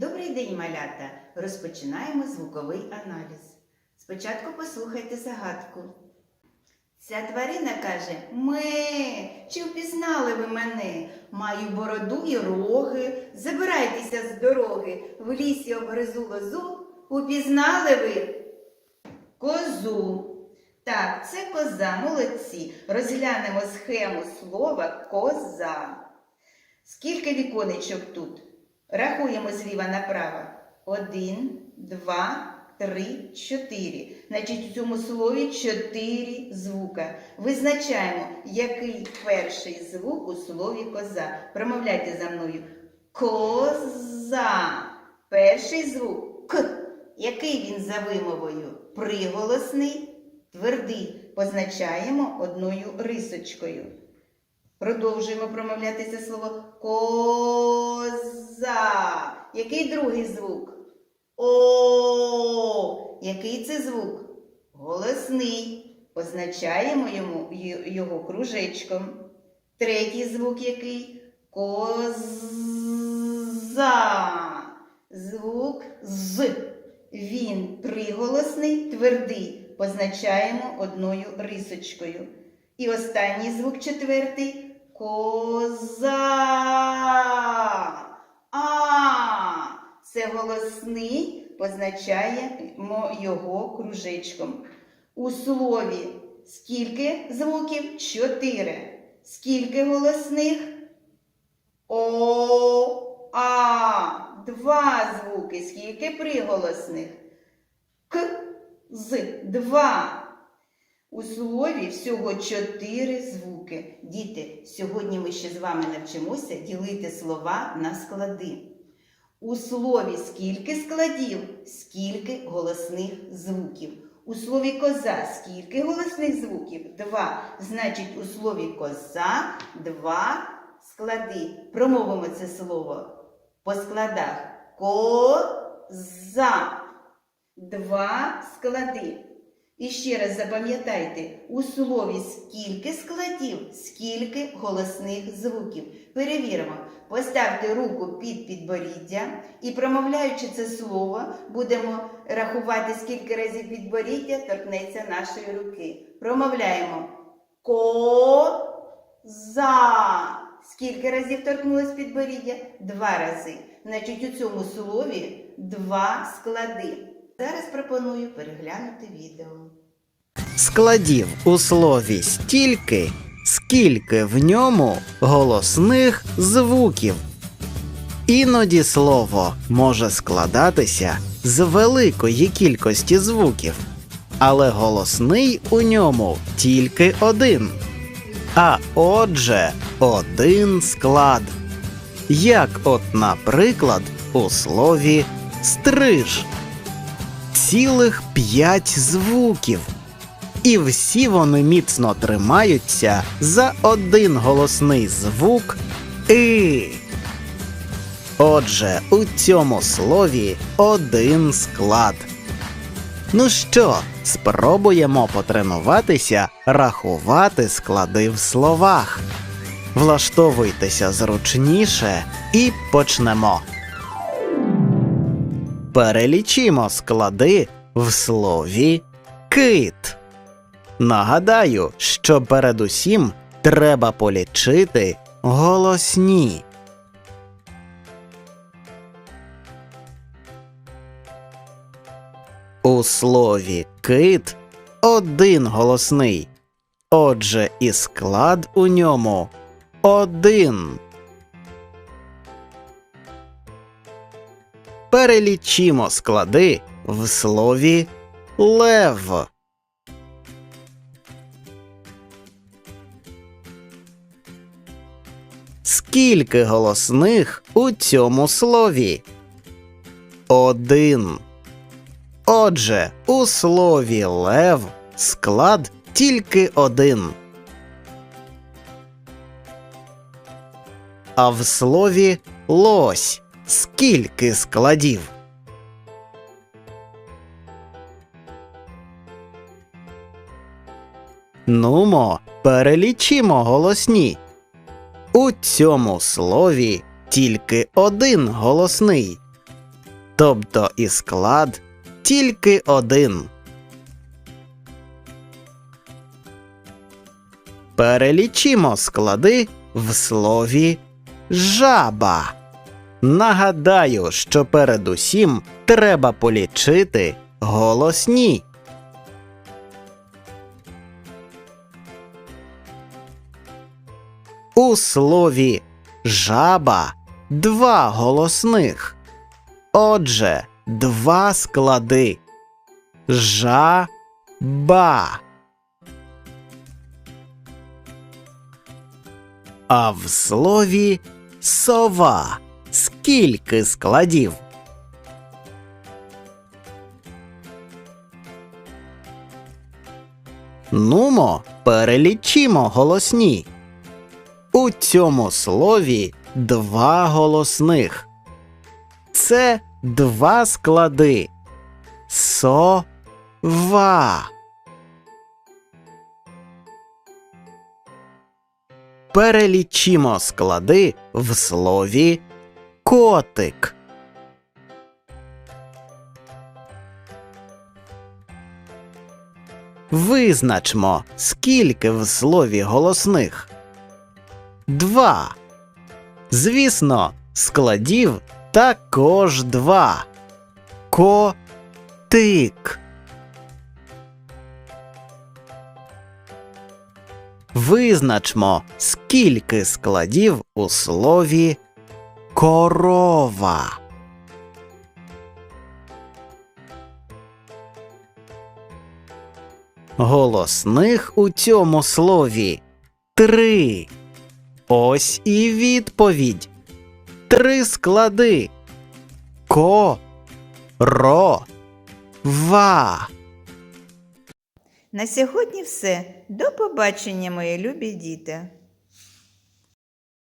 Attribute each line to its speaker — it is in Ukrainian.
Speaker 1: Добрий день, малята! Розпочинаємо звуковий аналіз. Спочатку послухайте загадку. Ця тварина каже: Ме, чи впізнали ви мене? Маю бороду і роги. Забирайтеся з дороги. В лісі обгризу лозу. Упізнали ви? Козу. Так, це коза, молодці. Розглянемо схему слова коза. Скільки віконечок тут? Рахуємо зліва направо. Один, два, три, чотири. Значить, у цьому слові чотири звука. Визначаємо, який перший звук у слові коза. Промовляйте за мною. Коза. Перший звук К. Який він за вимовою? Приголосний, твердий. Позначаємо одною рисочкою. Продовжуємо промовляти це слово коза. Який другий звук? О. Який це звук? Голосний. Позначаємо йому його кружечком. Третій звук який? Коза. Звук з. Він приголосний, твердий. Позначаємо одною рисочкою. І останній звук четвертий коза. А. Це голосний, позначаємо його кружечком. У слові скільки звуків? Чотири. Скільки голосних? О, А. Два звуки. Скільки приголосних? К, з. Два. У слові всього чотири звуки. Діти, сьогодні ми ще з вами навчимося ділити слова на склади. У слові скільки складів, скільки голосних звуків. У слові коза скільки голосних звуків? Два. Значить, у слові коза два склади. Промовимо це слово по складах. Коза. Два склади. І ще раз запам'ятайте, у слові скільки складів, скільки голосних звуків. Перевіримо. Поставте руку під підборіддя і, промовляючи це слово, будемо рахувати, скільки разів підборіддя торкнеться нашої руки. Промовляємо коза. Скільки разів торкнулось підборіддя? Два рази. Значить, у цьому слові два склади. Зараз пропоную переглянути відео.
Speaker 2: Складів у слові стільки, скільки в ньому голосних звуків. Іноді слово може складатися з великої кількості звуків, але голосний у ньому тільки один. А отже, один склад. Як, от, наприклад, у слові стриж. Цілих п'ять звуків. І всі вони міцно тримаються за один голосний звук и. Отже, у цьому слові один склад. Ну що, спробуємо потренуватися рахувати склади в словах. Влаштовуйтеся зручніше і почнемо. Перелічимо склади в слові кит. Нагадаю, що передусім треба полічити голосні. У слові кит один голосний. Отже, і склад у ньому один. Перелічимо склади в слові лев. Скільки голосних у цьому слові? Один. Отже, у слові лев склад тільки один. А в слові лось скільки складів? Нумо, перелічимо голосні. У цьому слові тільки один голосний. тобто і склад тільки один. Перелічимо склади в слові жаба. Нагадаю, що передусім треба полічити голосні. У слові жаба два голосних. Отже, два склади. Жа-ба. А в слові сова скільки складів? Нумо, перелічимо голосні. У цьому слові два голосних. Це два склади. Со-ва. Перелічимо склади в слові котик. Визначмо, скільки в слові голосних. Два. Звісно, складів також два. Котик. Визначмо, скільки складів у слові корова. Голосних у цьому слові три. Ось і відповідь. Три склади. Ко. Ро. Ва.
Speaker 1: На сьогодні все. До побачення, мої любі діти.